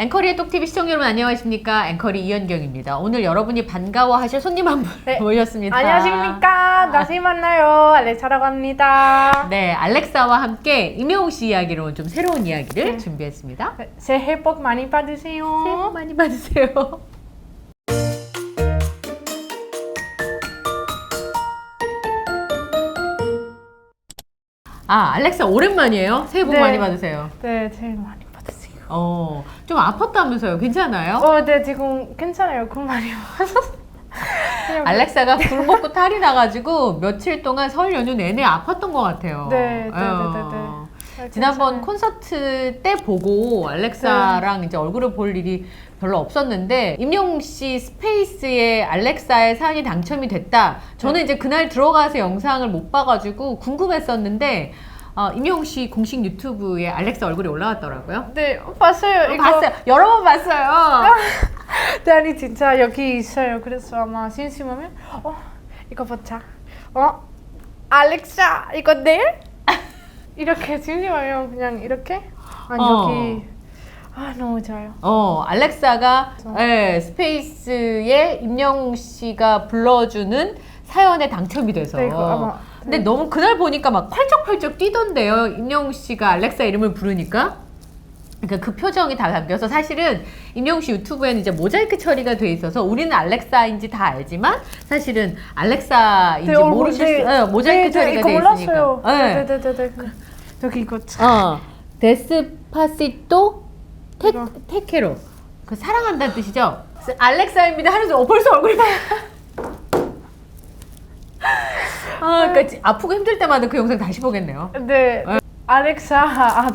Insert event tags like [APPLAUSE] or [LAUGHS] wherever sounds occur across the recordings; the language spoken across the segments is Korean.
앵커리의 똑TV 시청자 여러분 안녕하십니까? 앵커리 이현경입니다. 오늘 여러분이 반가워하실 손님 한분 네. 모셨습니다. 안녕하십니까. 다시 만나요. 알렉사라고 합니다. 네, 알렉사와 함께 임영웅 씨 이야기로 좀 새로운 이야기를 네. 준비했습니다. 새해 복 많이 받으세요. 새해 복 많이 받으세요. 아, 알렉사 오랜만이에요. 새해 복 네. 많이 받으세요. 네, 새해 복 많이. 어, 좀 아팠다면서요. 괜찮아요? 어, 네, 지금 괜찮아요. 그 말이 그냥 알렉사가 굴 먹고 탈이 나가지고 며칠 동안 설 연휴 내내 아팠던 것 같아요. 네, 네, 네, 어. 네, 네. 지난번 괜찮아요. 콘서트 때 보고 알렉사랑 이제 얼굴을 볼 일이 별로 없었는데 임영웅 씨 스페이스에 알렉사의 사연이 당첨이 됐다. 저는 네. 이제 그날 들어가서 영상을 못 봐가지고 궁금했었는데 어, 임영웅 씨 공식 유튜브에 알렉사 얼굴이 올라왔더라고요. 네, 어, 봤어요. 이거 봤어요. 여러 번 봤어요. [LAUGHS] 네, 아니 진짜 여기 있어요. 그래서 아마 심심하면 어, 이거 보자. 어, 알렉사, 이거 내일? [LAUGHS] 이렇게 심심하면 그냥 이렇게 아니 어. 여기 아 너무 좋아요. 어, 알렉사가 예, 스페이스에 임영웅 씨가 불러주는 사연에 당첨이 돼서. 네, 이거 아마 근데 너무 그날 보니까 막 펄쩍펄쩍 뛰던데요. 임영웅 씨가 알렉사 이름을 부르니까. 그러니까 그 표정이 다 담겨서 사실은 임영웅 씨 유튜브에는 이제 모자이크 처리가 돼 있어서 우리는 알렉사인지 다 알지만 사실은 알렉사인지 네, 모르실 네. 수, 예, 모자이크 네, 네, 처리가 이거 돼. 있으니까. 예. 네, 네, 네, 네. 그, 여기 이거 참. 어, 데스파시토 테, 이거. 테케로. 그 사랑한다는 뜻이죠? 알렉사입니다. 하면서 어, 벌써 얼굴이 봐. 아, 그러니까 지- 아프고 힘들 때마다 그 영상 다시 보겠네요. 네, 알렉사 아,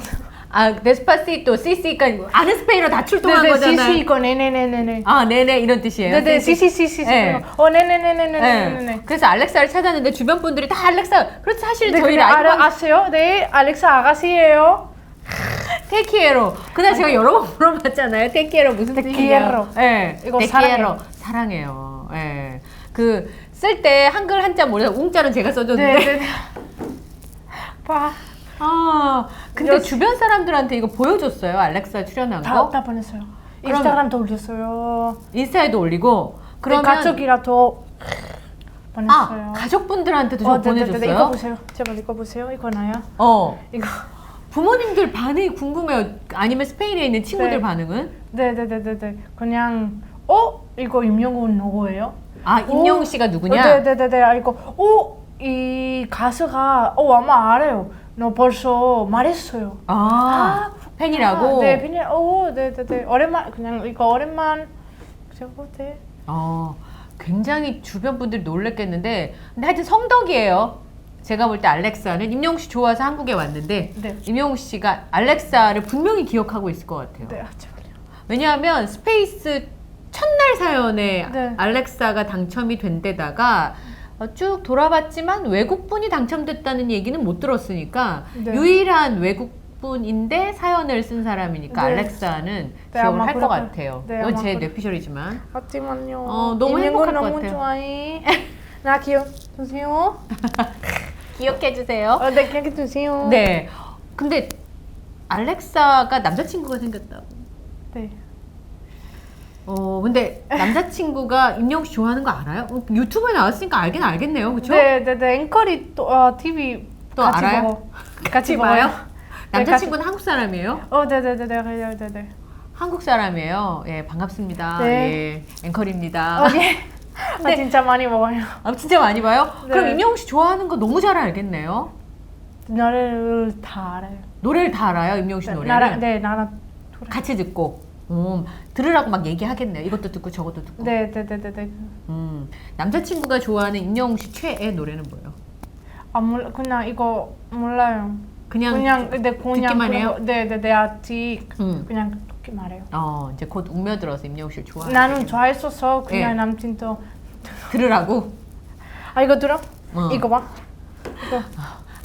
아, 데스파시토, CC, 그러니까 아는 스페인어 다 출동한 네네 거잖아요. CC 이거 네네네네네. 아, 네네 이런 뜻이에요. 네네 CC. CC 네. 어 네. 네네네네네네네. 그래서 알렉사를 찾았는데 주변 분들이 다 알렉사. 그렇지 사실 네, 저희 근데 라이브 아세요? 네, 알렉사 아가씨예요. 테키에로. 그날 제가 여러 번 물어봤잖아요. 테키에로 무슨 테키에로. 뜻이에요? 예. 이거 테키에로. 사랑해요. 예. 그 쓸 때 한글 한자 모르서 웅자는 제가 써줬는데. 네, 네. 네. 봐, 아, 근데 여- 주변 사람들한테 이거 보여줬어요. 알렉사 출연한 다, 거. 다 보냈어요. 그럼- 인스타그램도 올렸어요. 인스타에도 올리고. 그러면 그러면 가족이라도 보냈어요. 아, 가족분들한테도 저 어, 네, 네, 네, 보내줬어요. 이거 보세요. 제발 이거 보세요. 이거 나요. 어. 이거. 부모님들 반응이 궁금해요. 아니면 스페인에 있는 친구들 네. 반응은? 네, 네, 네, 네, 네. 그냥 어 이거 임영웅 누구예요? 아, 임영웅 오. 씨가 누구냐? 어, 네, 네, 네, 이거 오이 가수가 어 아마 알아요. 너 벌써 말했어요. 아, 팬이라고? 아, 네, 그냥 오, 네, 네, 네. 오랜만 그냥 이거 오랜만 저거 네. 어, 굉장히 주변 분들이 놀랬겠는데, 근데 하여튼 성덕이에요. 제가 볼 때 알렉사는 임영웅 씨 좋아서 한국에 왔는데, 네. 임영웅 씨가 알렉사를 분명히 기억하고 있을 것 같아요. 네, 아. 왜냐하면 스페이스 첫날 사연에 네. 알렉사가 당첨이 된 데다가 어, 쭉 돌아봤지만 외국분이 당첨됐다는 얘기는 못 들었으니까 네. 유일한 외국분인데 사연을 쓴 사람이니까 네. 알렉사는 네, 기억을 아마 할 것 그럴 같아요. 네, 이건 아마 제 그럴- 뇌피셜이지만. 하지만요. 어, 너무 행복할 것 너무 같아요. 좋아해. 나 기억 주세요. [LAUGHS] 기억해 주세요. 어, 네, 기억해 주세요. 네. 근데 알렉사가 남자친구가 생겼다고. 네. 어, 근데 남자친구가 [LAUGHS] 임영웅 씨 좋아하는 거 알아요? 어, 유튜브에 나왔으니까 알긴 알겠네요. 그쵸? 네, 네, 네. 앵커리 또 어, TV 또 같이 알아요? 보고 [LAUGHS] 같이 봐요? 봐요. [LAUGHS] 남자친구는 한국 사람이에요? 어, 네, 네, 네, 네, 네, 네, 네. 한국 사람이에요. 예, 반갑습니다. 네. 예, 앵커입니다. 어, 예. 나 네. 진짜 많이 먹어요. 아, 진짜 많이 봐요? 네. 그럼 임영웅 씨 좋아하는 거 너무 잘 알겠네요. 노래를 다 알아요. 노래를 다 알아요, 임영웅 씨 노래를. 나랑 네, 나랑. 같이 듣고. 음, 들으라고 막 얘기하겠네요. 이것도 듣고 저것도 듣고. 네, 네, 네, 네, 네. 음, 남자친구가 좋아하는 임영웅 씨 최애 노래는 뭐예요? 아, 몰라. 그냥 이거 몰라요. 그냥, 그냥 네, 그냥 듣기만 그런 해요? 거- 네, 네, 네. 아직 음. 그냥 듣기만 해요. 어, 이제 곧 웅며들어서 임영웅 씨를 좋아하게 나는. 좋아했어서 그냥 네. 남친도 들으라고? 아 이거 들어? 어. 이거 봐. 이거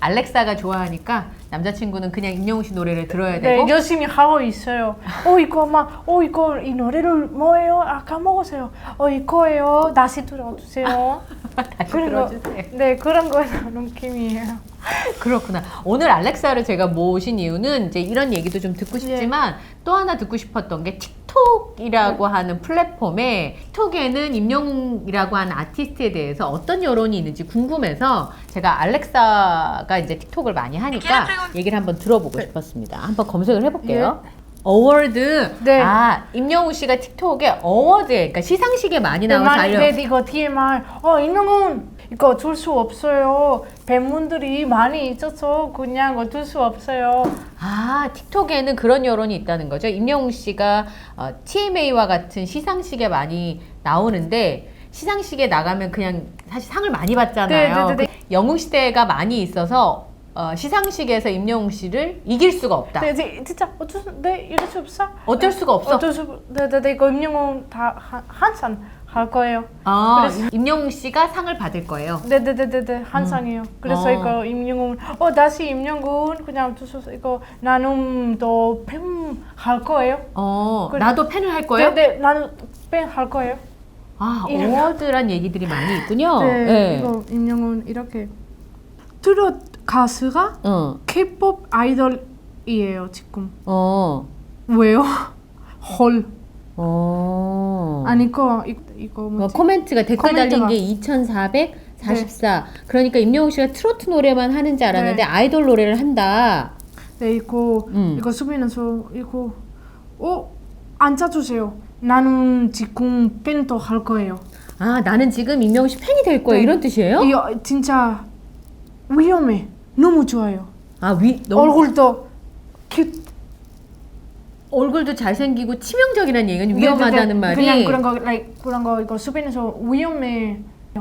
알렉사가 좋아하니까 남자친구는 그냥 임영웅 씨 노래를 들어야 네, 되고 열심히 하고 있어요. 어 이거 막, 어 이거 이 노래를 뭐예요? 아 까먹었어요. 어 이거예요. 다시 들어주세요. [LAUGHS] 다시 그런 거, 들어주세요. 네 그런 거 느낌이에요. 그렇구나. 오늘 알렉사를 제가 모신 이유는 이제 이런 얘기도 좀 듣고 싶지만 또 하나 듣고 싶었던 게 틱 톡이라고 하는 플랫폼에 틱톡에는 임영웅이라고 하는 아티스트에 대해서 어떤 여론이 있는지 궁금해서 제가 알렉사가 이제 틱톡을 많이 하니까 얘기를 한번 들어보고 싶었습니다. 한번 검색을 해볼게요. 어워드. 네. 아, 임영웅 씨가 틱톡에 어워드에, 그러니까 시상식에 많이 네, 나와서 많이 알려. 네, 이거 TMI. 어 임영웅 이거 줄 수 없어요. 팬분들이 많이 있어서 그냥 어쩔 수 없어요. 아, 틱톡에는 그런 여론이 있다는 거죠. 임영웅 씨가 어, TMA와 같은 시상식에 많이 나오는데 시상식에 나가면 그냥 사실 상을 많이 받잖아요. 네, 네, 네, 그 영웅 시대가 많이 있어서 어, 시상식에서 임영웅 씨를 이길 수가 없다. 네, 네, 진짜 어쩔 수, 네 이럴 수 없어. 어쩔 수가 없어. 어쩔 수, 네, 네, 네, 이거 임영웅 다 한- 항상 할 거예요. 아, 그래서- 임영웅 씨가 상을 받을 거예요. 네, 네, 네, 네, 네, 항상이요. 그래서 어. 이거 임영웅, 어 다시 임영웅 그냥 주셔서 이거 나는 또팬할 거예요. 어, 그래. 나도 팬을 할 거예요? 네, 네, 나는 팬할 거예요. 아, 이름. 어워드란 얘기들이 많이 있군요. 네, 네. 이거 임영웅 이렇게 트롯 가수가 어, K-pop 아이돌이에요 지금. 어, 왜요? [LAUGHS] 헐. 어. 아니 이거 이- 이거 어, 뭐지? 코멘트가 댓글 달린 코멘트가. 게 2,444. 그러니까 임영웅 씨가 트로트 노래만 하는 줄 알았는데 네. 아이돌 노래를 한다. 네 이거 음. 이거 수빈에서 이거 어 앉아주세요. 나는 지금 팬도 할 거예요. 아, 나는 지금 임영웅 씨 팬이 될 거예요. 네. 이런 뜻이에요? 이거 진짜 위험해. 너무 좋아요. 아, 위 너무 얼굴도 큐. 얼굴도 잘생기고 치명적이라는 얘기는 위험하다는 말이 네, 그냥 그런 거 like, 그런 거 이거 수빈에서 위험해.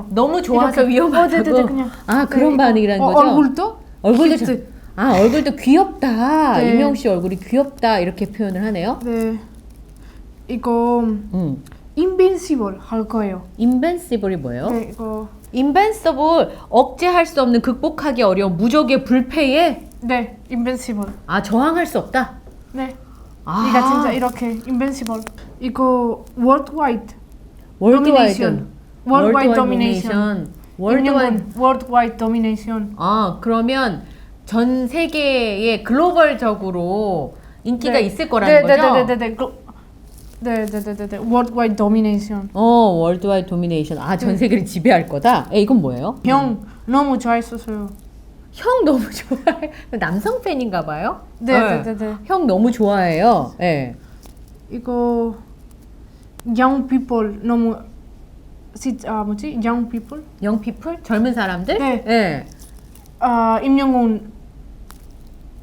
너무 좋아서. 위험하다고. 어, 네, 네, 네, 그냥. 아, 그런 네. 반응이라는 어, 거죠? 얼굴도 얼굴도. 잘- 아, 얼굴도 귀엽다. 네. 임영웅 씨 얼굴이 귀엽다. 이렇게 표현을 하네요. 네. 이거 음. 인빈시블 할 거예요. 인벤시블이 뭐예요? 네, 이거 인벤서블 억제할 수 없는 극복하기 어려운 무적의 불패에 네, 인빈시블. 아 저항할 수 없다. 네. 아. 이거 진짜 이렇게 인빈시블. 이거 월드와이드 월드와이드 월드와이드 도미네이션. 월드와이드 월드와이드 도미네이션. 아 그러면 전 세계에 글로벌적으로 인기가 네. 있을 거라는 네, 거죠? 네, 네, 네, 네. 그, 네, 네, 네, 네, 네. 월드와이드 도미네이션. 어 월드와이드 도미네이션 아전 세계를 지배할 거다. 에 이건 뭐예요? 형 너무 좋아했었어요. 형 너무 [LAUGHS] 좋아해. 남성 팬인가 봐요. 네, 네, 네, 네. 형 너무 좋아해요. 예. 이거 young people 너무 진짜 아, 뭐지? young people? 영피플 젊은 사람들? 네. 예. 아, 임영웅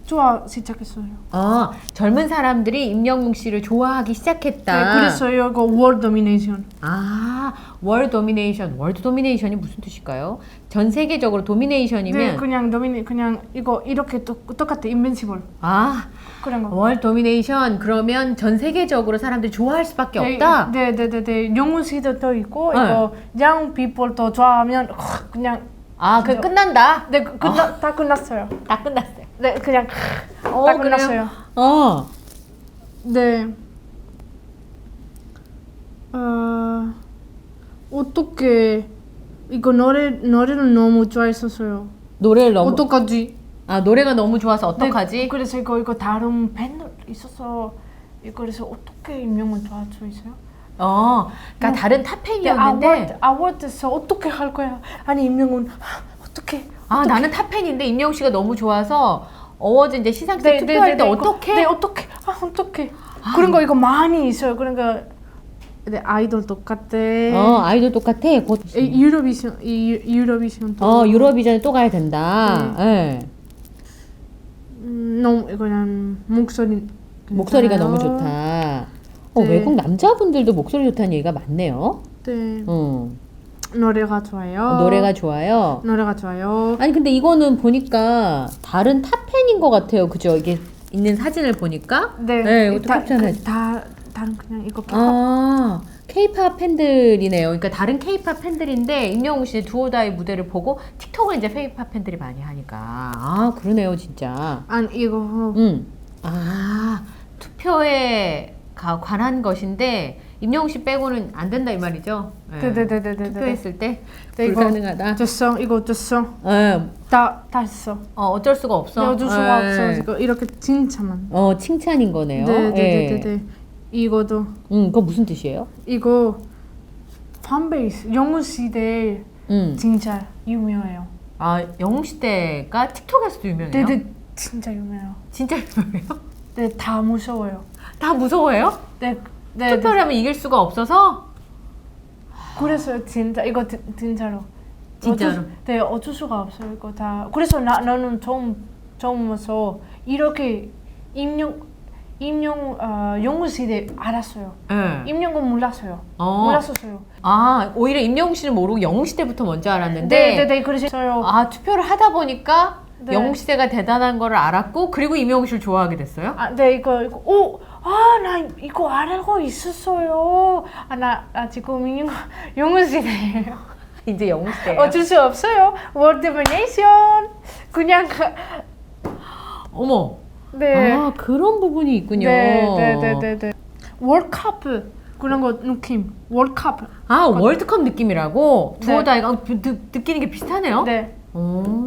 좋아 시작했어요. 아 젊은 사람들이 임영웅 씨를 좋아하기 시작했다. 네, 그래서요 이거 world domination. 아, 월드 도미네이션. 월드 도미네이션이 무슨 뜻일까요? 전 세계적으로 도미네이션이면 네, 그냥 도미네 그냥 이거 이렇게 똑 똑같아 invincible 아, 그런 거. 월드 도미네이션 그러면 전 세계적으로 사람들이 좋아할 수밖에 없다. 네, 네, 네, 네. 영웅 씨도 있고 네. 이거 young people도 좋아하면 그냥 아, 그. 끝난다. 네, 그- 끝나 다 끝났어요. 다 끝났어요. 네, 그냥 어, 다 그래요? 끝났어요. 어. 네. 어, 어떻게 이거 노래 노래를 너무 좋아했었어요. 노래를 너무 어떡하지? 아, 노래가 너무 좋아서 어떡하지? 네, 그래서 이거 이거 다른 밴드 있어서 이거 그래서 어떻게 임명을 도와줄 수 있어요? 어. 그러니까 뭐, 다른 네, 탑팬이었는데 아워드 아워드에서 어떻게 할 거야? 아니 임명은? 아, 나는 탑팬인데 임영웅 씨가 너무 좋아서 어워즈 이제 시상식 때 투표할 때 이거- 어떻게? 네 어떻게? 아 어떻게? 그런 거 이거 많이 있어요. 거 네, 아이돌 똑같아. 어, 아이돌 똑같아. 곧이 유- 유로비전 또 어, 유럽이전에 또 가야 된다. 예. 음, 너무 그냥 목소리 목소리가 괜찮아요. 너무 좋다. 어, 네. 외국 남자분들도 목소리 좋다는 얘기가 많네요. 네 어. 노래가 좋아요. 노래가 좋아요. 노래가 좋아요. 아니 근데 이거는 보니까 다른 탑팬인 것 같아요. 그죠? 이게 있는 사진을 보니까. 네, 네, 이것도 다, 캡처해. 그, 다 다른 그냥 이거 K-pop. 아, 케이팝 팬들이네요. 그러니까 다른 케이팝 팬들인데 임영웅 씨의 두오다의 무대를 보고 틱톡을 이제 케이팝 팬들이 많이 하니까 아 그러네요 진짜. 아니 이거 음. 아 투표에 가- 관한 것인데 임영웅 씨 빼고는 안 된다 이 말이죠. 네. 네네네네네. 투표했을 때 네, 이거 불가능하다. 됐어 이거 됐어 어, 다다 했어. 어, 어쩔 수가 없어. 네, 어쩔 수가 네. 없어. 이거 이렇게 진짜만. 어 칭찬인 거네요. 네네네네. 예. 이거도 음, 그거 무슨 뜻이에요? 이거 팬베이스 영웅 시대 음. 진짜 유명해요. 아 영웅 시대가 틱톡에서도 유명해요. 네네 진짜 유명해요. 진짜 유명해요? 네다 무서워요. 다 무서워해요? 네 네. 네. 투표를 하면 이길 수가 없어서 그래서 진짜 이거 진- 진짜로. 진짜로? 어쩔, 네 어쩔 수가 없어요 이거 다. 그래서 나 나는 처음 처음에서 이렇게 임용 임용 어, 영웅 시대 알았어요. 예. 임용은 몰랐어요. 어. 몰랐었어요. 아 오히려 임영웅 씨는 모르고 영웅 시대부터 먼저 알았는데 네네네 그러셨어요. 아 투표를 하다 보니까 네. 영웅 시대가 대단한 거를 알았고 그리고 임영웅 씨를 좋아하게 됐어요. 아, 네 이거 이거 오 아 나 이거 알고 있었어요. 아 나 나 지금 임용 영웅 시대예요. 이제 영웅 시대예요. 어쩔 수 없어요. 월드 도미네이션 그냥 그- 어머. 네. 아 그런 부분이 있군요. 네네네 네 네. 월컵 그런 거 느낌. 월컵. 아 월드컵 느낌이라고 네. 두어다이가 어, 느, 느끼는 게 비슷하네요. 네. 오.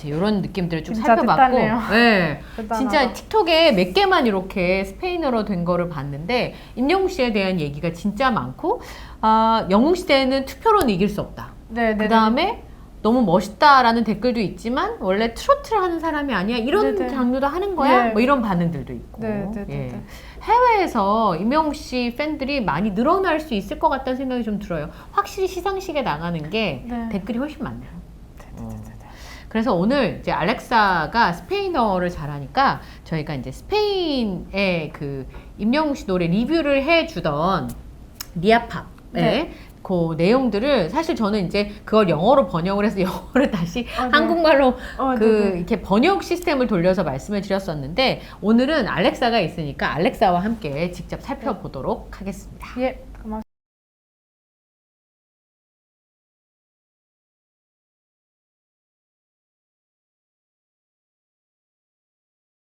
자, 이제 이런 느낌들을 좀 진짜 살펴봤고, 대단해요. 네. [LAUGHS] 대단하다. 진짜 틱톡에 몇 개만 이렇게 스페인어로 된 거를 봤는데 임영웅 씨에 대한 얘기가 진짜 많고, 아 영웅 시대는 투표로는 이길 수 없다. 네 네. 그 다음에 너무 멋있다라는 댓글도 있지만 원래 트로트를 하는 사람이 아니야 이런 네네. 장르도 하는 거야 네. 뭐 이런 반응들도 있고 네네네. 예. 해외에서 임영웅 씨 팬들이 많이 늘어날 수 있을 것 같다는 생각이 좀 들어요 확실히 시상식에 나가는 게 네. 댓글이 훨씬 많네요 어. 그래서 오늘 이제 알렉사가 스페인어를 잘하니까 저희가 이제 스페인의 그 임영웅 씨 노래 리뷰를 해주던 리아팝 네. 그 내용들을 사실 저는 이제 그걸 영어로 번역을 해서 [LAUGHS] 영어를 다시 어, 네. 한국말로 어, 그 네 네. 이렇게 번역 시스템을 돌려서 말씀을 드렸었는데 오늘은 알렉사가 있으니까 알렉사와 함께 직접 살펴보도록 하겠습니다. 예.